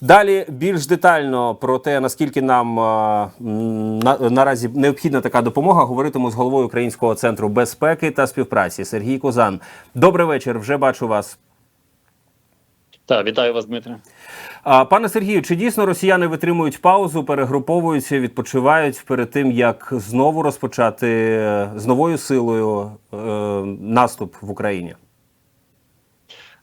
Далі більш детально про те, наскільки нам е, на, наразі необхідна така допомога, говоритиму з головою Українського центру безпеки та співпраці Сергій Козан. Добрий вечір. Вже бачу вас. Так, вітаю вас, Дмитре. А, Пане Сергію, чи дійсно росіяни витримують паузу, перегруповуються, відпочивають перед тим, як знову розпочати е, з новою силою е, наступ в Україні?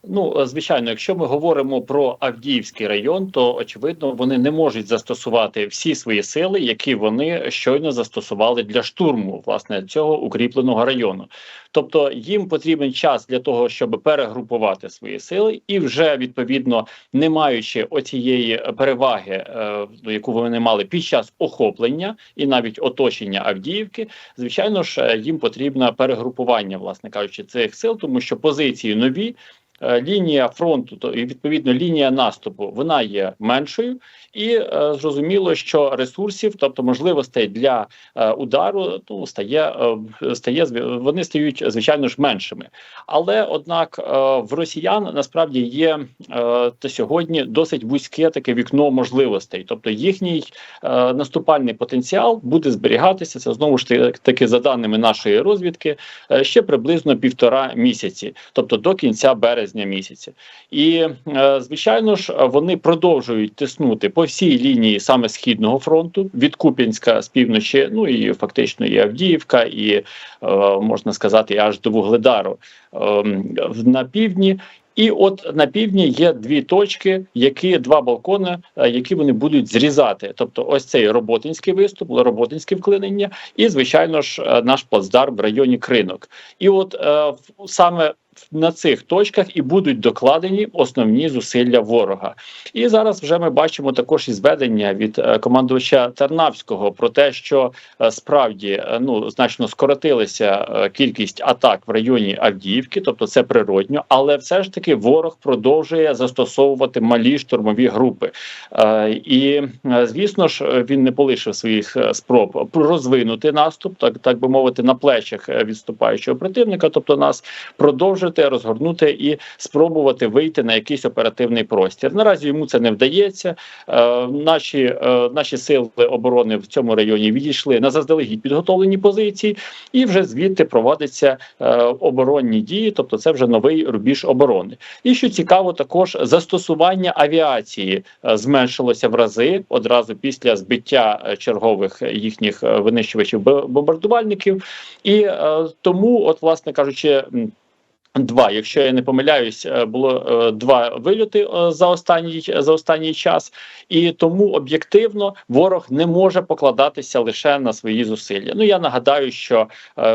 Ну, е, звичайно, якщо ми говоримо про Авдіївський район, то очевидно вони не можуть застосувати всі свої сили, які вони щойно застосували для штурму власне цього укріпленого району. Тобто їм потрібен час для того, щоб перегрупувати свої сили, і вже відповідно не маючи оцієї переваги, е, яку вони мали під час охоплення і навіть оточення Авдіївки, звичайно ж, е, їм потрібно перегрупування, власне кажучи, цих сил, тому що позиції нові. Е, Лінія фронту, то і відповідно лінія наступу, вона є меншою, і е, зрозуміло, що ресурсів, тобто можливостей для е, удару, ну стає стає вони стають звичайно ж меншими. Але однак в росіян насправді є та сьогодні досить вузьке таке вікно можливостей, тобто їхній наступальний потенціал буде зберігатися. Це знову ж таки- за даними нашої розвідки, ще приблизно півтора місяці, тобто до кінця березня місяця. І е, звичайно ж вони продовжують тиснути по всій лінії саме східного фронту від Куп'янська з півночі, ну і фактично і Авдіївка, і е, можна сказати, аж до Вугледару ем, на півдні. І от на півдні є дві точки, які два балкони, е, які вони будуть зрізати. Тобто, ось цей роботинський виступ, роботинське вклинення, і звичайно ж наш плацдарм в районі кринок. І от саме на цих точках і будуть докладені основні зусилля ворога. І зараз вже ми бачимо також і зведення від е, командувача Тарнавського про те, що е, справді е, ну значно скоротилася кількість атак в районі Авдіївки, тобто це природньо, але все ж таки ворог продовжує застосовувати малі штурмові групи. І звісно ж, він не полишив своїх спроб розвинути наступ, так так би мовити, на плечах відступаючого противника, тобто нас продовжити розгорнути і спробувати вийти на якийсь оперативний простір. Наразі йому це не вдається. Е, наші, е, наші сили оборони в цьому районі відійшли на заздалегідь підготовлені позиції, і вже звідти проводяться е, оборонні дії, тобто це вже новий рубіж оборони. І що цікаво, також застосування авіації зменшилося в рази одразу після збиття чергових їхніх винищувачів бомбардувальників, і тому, от, власне кажучи. Два, якщо я не помиляюсь, е, було е, два вильоти е, за останній за останній час, і тому об'єктивно ворог не може покладатися лише на свої зусилля. Ну я нагадаю, що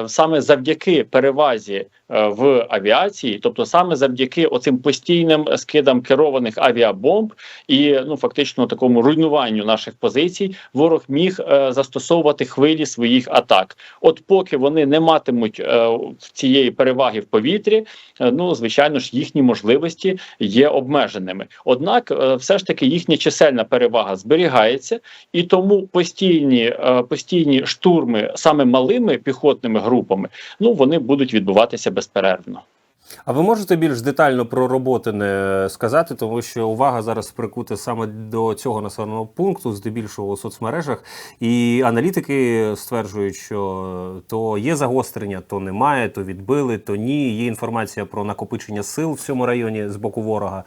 саме завдяки перевазі в авіації, тобто саме завдяки оцим постійним скидам керованих авіабомб і ну фактично такому руйнуванню наших позицій, ворог міг застосовувати хвилі своїх атак. От поки вони не матимуть цієї переваги в повітрі, ну звичайно ж їхні можливості є обмеженими. Однак, е, все ж таки їхня чисельна перевага зберігається, і тому постійні, е, постійні штурми саме малими піхотними групами, ну вони будуть відбуватися безперервно. А ви можете більш детально про роботи не сказати, тому що увага зараз прикута саме до цього населеного пункту, здебільшого у соцмережах, і аналітики стверджують, що то є загострення, то немає, то відбили, то ні. Є інформація про накопичення сил в цьому районі з боку ворога.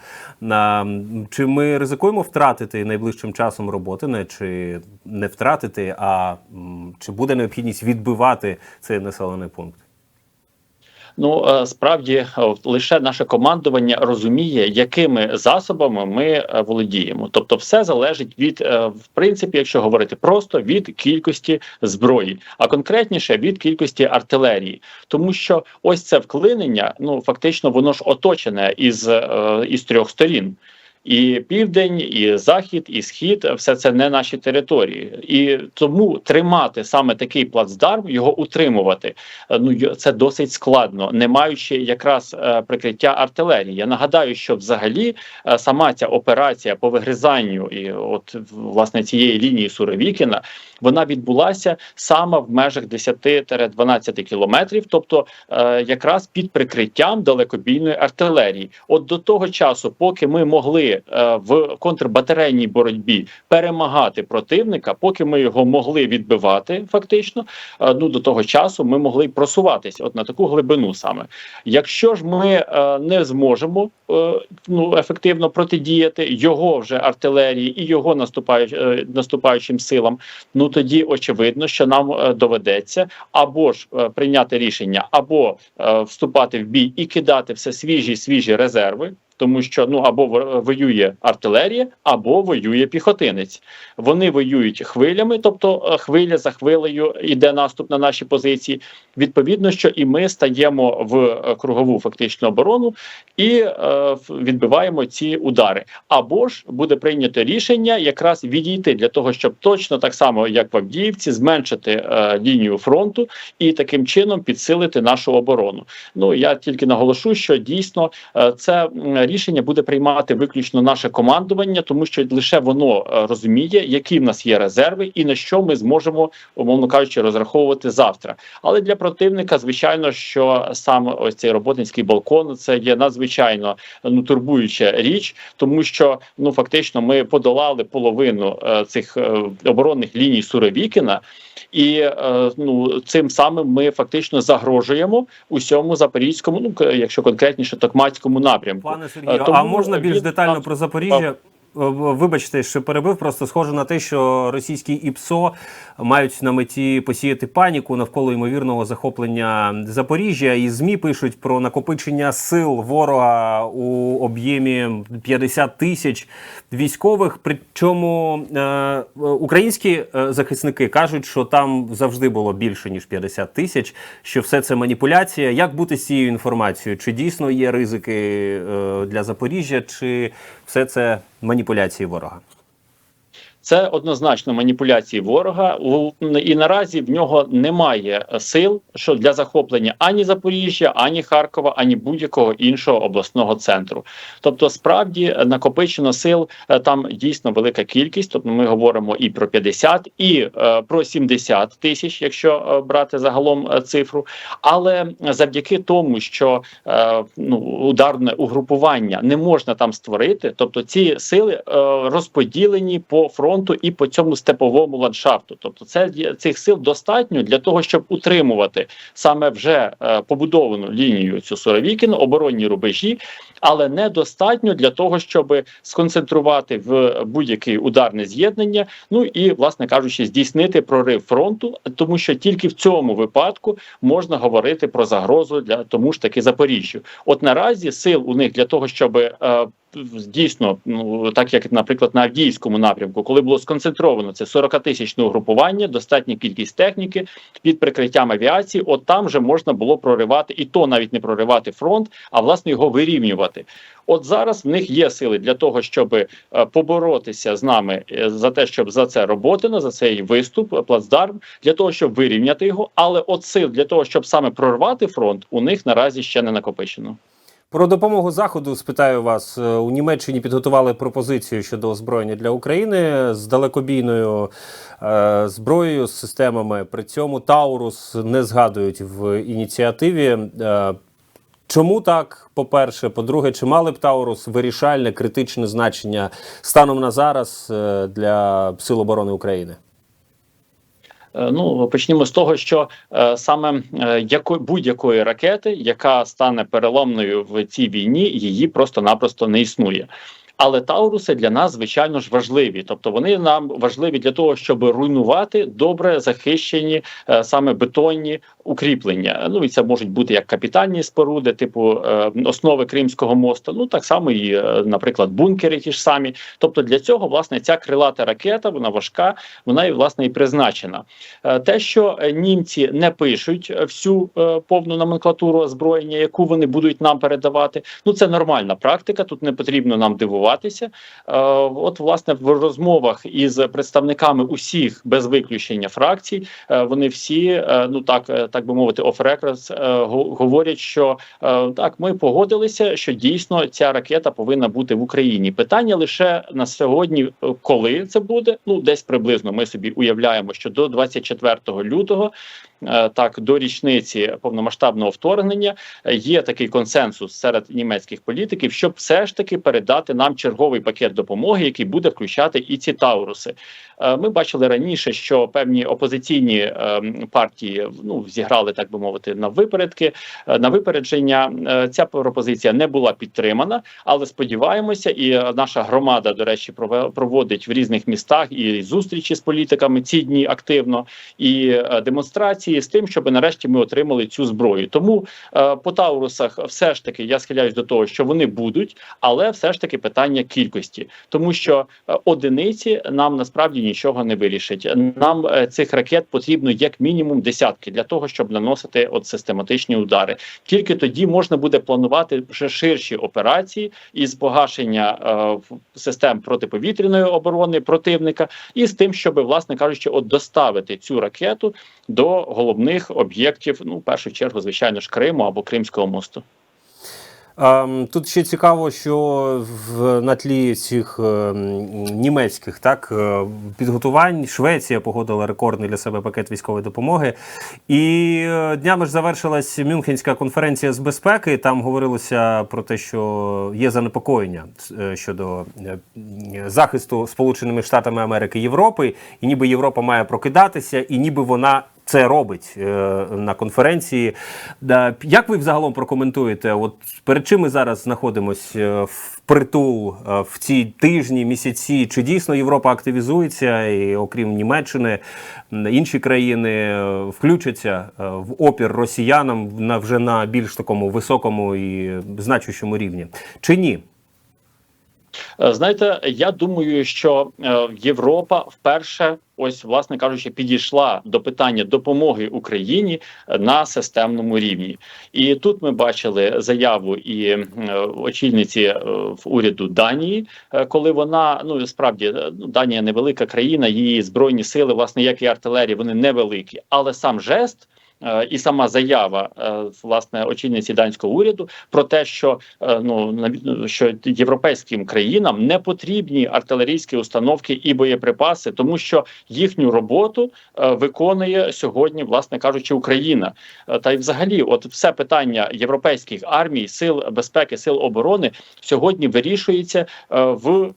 Чи ми ризикуємо втратити найближчим часом роботи, не чи не втратити, а чи буде необхідність відбивати цей населений пункт? Ну е, справді е, лише наше командування розуміє, якими засобами ми е, володіємо. Тобто, все залежить від в принципі, якщо говорити просто від кількості зброї, а конкретніше від кількості артилерії, тому що ось це вклинення, ну фактично, воно ж оточене із, із трьох сторін. І південь, і захід, і схід все це не наші території, і тому тримати саме такий плацдарм, його утримувати. е, Ну це досить складно, не маючи якраз е, прикриття артилерії. Я нагадаю, що взагалі е, сама ця операція по вигризанню і от власне цієї лінії Суровікіна вона відбулася саме в межах 10-12 кілометрів, тобто якраз під прикриттям далекобійної артилерії. От до того часу, поки ми могли е, в контрбатарейній боротьбі перемагати противника, поки ми його могли відбивати, фактично, е, ну до того часу ми могли просуватися от на таку глибину саме. Якщо ж ми е, не зможемо ну ефективно протидіяти його вже артилерії і його наступаючи, е, наступаючим силам, ну тоді очевидно, що нам доведеться або ж прийняти рішення, або вступати в бій і кидати все свіжі свіжі резерви. Тому що ну або воює артилерія, або воює піхотинець. Вони воюють хвилями, тобто е, хвиля за хвилею йде наступ на наші позиції. Відповідно, що і ми стаємо в е, кругову фактичну оборону і е, відбиваємо ці удари. Або ж буде прийнято рішення якраз відійти для того, щоб точно так само, як в Авдіївці, зменшити е, лінію фронту і таким чином підсилити нашу оборону. Ну я тільки наголошу, що дійсно е, це рішення буде приймати виключно наше командування, тому що лише воно е, розуміє, які в нас є резерви, і на що ми зможемо, умовно кажучи, розраховувати завтра. Але для противника, звичайно, що сам ось цей роботинський балкон це є надзвичайно ну турбуюча річ, тому що ну фактично ми подолали половину е, цих е, оборонних ліній Суровікіна. І ну цим самим ми фактично загрожуємо усьому запорізькому, ну якщо конкретніше, токмацькому напрямку. Сергію, Е, тому а можна більш детально про Запоріжжя? Е, Вибачте, що перебив, просто схоже на те, що російські ІПСО мають на меті посіяти паніку навколо ймовірного захоплення Запоріжжя. І ЗМІ пишуть про накопичення сил ворога у об'ємі 50 тисяч військових. Причому е, українські е, захисники кажуть, що там завжди було більше ніж 50 тисяч, що все це маніпуляція. Як бути з цією інформацією? Чи дійсно є ризики е, для Запоріжжя, чи все це маніпуляції ворога? Це однозначно маніпуляції ворога, і наразі в нього немає сил що для захоплення ані Запоріжжя, ані Харкова, ані будь-якого іншого обласного центру. Тобто, справді накопичено сил е, там дійсно велика кількість. Тобто, ми говоримо і про 50, і е, про 70 тисяч, якщо е, брати загалом е, цифру. Але завдяки тому, що е, ну, ударне угрупування не можна там створити, тобто ці сили е, розподілені по фронту і по цьому степовому ландшафту. Тобто, це цих сил достатньо для того, щоб утримувати саме вже е, побудовану лінію цю Суровікіну, оборонні рубежі, але недостатньо для того, щоб сконцентрувати в будь-яке ударне з'єднання. Ну і, власне кажучи, здійснити прорив фронту, тому що тільки в цьому випадку можна говорити про загрозу для тому ж таки Запоріжжю. От наразі сил у них для того, щоб е, дійсно, ну так як, наприклад, на Авдіївському напрямку, коли було сконцентровано це 40-тисячне угрупування, достатня кількість техніки під прикриттям авіації, от там вже можна було проривати, і то навіть не проривати фронт, а власне його вирівнювати. От зараз в них є сили для того, щоб е, поборотися з нами е, за те, щоб за це роботино, за цей виступ, е, плацдарм, для того, щоб вирівняти його. Але от сил для того, щоб саме прорвати фронт, у них наразі ще не накопичено. Про допомогу заходу спитаю вас. Е, У Німеччині підготували пропозицію щодо озброєння для України з далекобійною е, зброєю з системами. При цьому Таурус не згадують в ініціативі. Е, Чому так? По-перше, по-друге, чи мали б Таурус вирішальне критичне значення станом на зараз е, для Сил оборони України? Е, Ну почнімо з того, що е, саме е, яко, будь-якої ракети, яка стане переломною в цій війні, її просто-напросто не існує. Але Тауруси для нас звичайно ж важливі, тобто вони нам важливі для того, щоб руйнувати добре захищені е, саме бетонні укріплення. Ну і це можуть бути як капітальні споруди, типу е, основи Кримського мосту. Ну так само і, е, наприклад, бункери ті ж самі. Тобто для цього власне ця крилата ракета, вона важка, вона і власне і призначена. Е, Те, що е, німці не пишуть всю е, повну номенклатуру озброєння, яку вони будуть нам передавати, ну це нормальна практика. Тут не потрібно нам дивуватися. Е, От, власне, в розмовах із представниками усіх без виключення фракцій, е, вони всі е, ну так е, так би мовити, е, го- говорять, що е, так, ми погодилися, що дійсно ця ракета повинна бути в Україні. Питання лише на сьогодні, е, коли це буде. Ну, десь приблизно ми собі уявляємо, що до 24 лютого. Так, до річниці повномасштабного вторгнення є такий консенсус серед німецьких політиків, щоб все ж таки передати нам черговий пакет допомоги, який буде включати і ці тауруси. Ми бачили раніше, що певні опозиційні е, партії ну зіграли, так би мовити, на випередки е, на випередження. Е, Ця пропозиція не була підтримана, але сподіваємося, і е, наша громада, до речі, проводить в різних містах і зустрічі з політиками ці дні активно, і демонстрації з тим, щоб нарешті ми отримали цю зброю. Тому по таурусах все ж таки я схиляюсь до того, що вони будуть, але все ж таки питання кількості, тому що одиниці нам насправді нічого не вирішить. Нам цих ракет потрібно як мінімум десятки для того, щоб наносити от систематичні удари. Тільки тоді можна буде планувати вже ширші операції із погашення е, систем протиповітряної оборони противника, і з тим, щоб, власне кажучи, от доставити цю ракету до головних об'єктів, ну в першу чергу, звичайно ж, Криму або Кримського мосту. Ем, Тут ще цікаво, що в на тлі цих ем, німецьких так е, підготувань Швеція погодила рекордний для себе пакет військової допомоги. І е, днями ж завершилась Мюнхенська конференція з безпеки. Там говорилося про те, що є занепокоєння е, щодо захисту Сполученими Штатами Америки Європи, і ніби Європа має прокидатися, і ніби вона це робить е, на конференції. Як ви взагалом прокоментуєте? От перед чим ми зараз знаходимося в притул е, в ці тижні, місяці? Чи дійсно Європа активізується і, окрім Німеччини, інші країни е, включаться е, в опір росіянам на вже на більш такому високому і значущому рівні? Чи ні? Е, Знаєте, я думаю, що е, Європа вперше, ось власне кажучи, підійшла до питання допомоги Україні е, на системному рівні. І тут ми бачили заяву і очільниці в уряду Данії, коли вона ну справді ну, Данія невелика країна, її збройні сили, власне, як і артилерія, вони невеликі, але сам жест. Е, І сама заява е, власне очільниці данського уряду про те, що е, ну що європейським країнам не потрібні артилерійські установки і боєприпаси, тому що їхню роботу виконує сьогодні, власне кажучи, Україна. Та й взагалі, от все питання європейських армій, сил безпеки, сил оборони сьогодні вирішується в-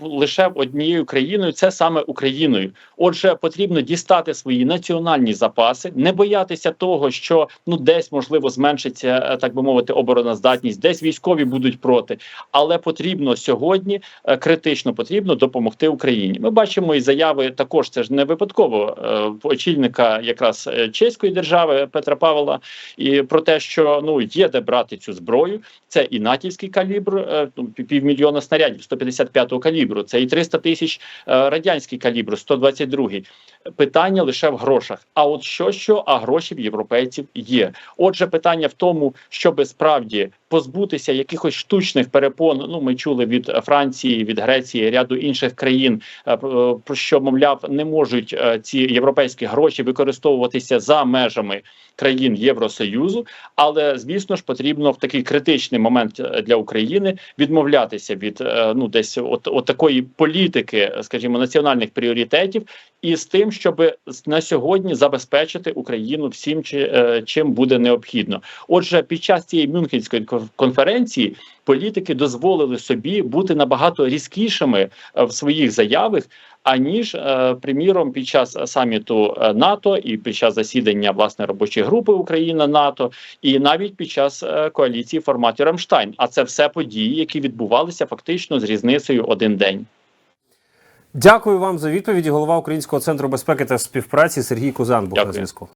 лише однією країною, це саме Україною. Отже, потрібно дістати свої національні запаси, не боятися того, що ну десь можливо зменшиться, е, так би мовити, обороноздатність, десь військові будуть проти, але потрібно сьогодні е, критично потрібно допомогти Україні. Ми бачимо і заяви також. Це ж не випадково е, очільника якраз чеської держави Петра Павла, і про те, що ну є де брати цю зброю. Це і натівський калібр, ну, пів- півмільйона снарядів 155-го калібру. Це і 300 тисяч радянський калібр, 122-й. Питання лише в грошах. А от що що, а гроші європейців є. Отже, питання в тому, щоб справді позбутися якихось штучних перепон. Ну, ми чули від Франції, від Греції, ряду інших країн, е, про що мовляв, не можуть е, ці європейські гроші використовуватися за межами країн Євросоюзу. Але звісно ж потрібно в такий критичний момент е, для України відмовлятися від ну десь от, от такої політики, скажімо, національних пріоритетів, і з тим, щоб на сьогодні забезпечити Україну всім, е, чим буде необхідно. Отже, під час цієї Мюнхенської конференції політики дозволили собі бути набагато різкішими е, в своїх заявах. Аніж, е, приміром, під час саміту НАТО і під час засідання власне робочої групи Україна НАТО, і навіть під час коаліції в форматі Рамштайн. А це все події, які відбувалися фактично з різницею один день. Дякую вам за відповіді. Голова Українського центру безпеки та співпраці Сергій Кузан був на зв'язку.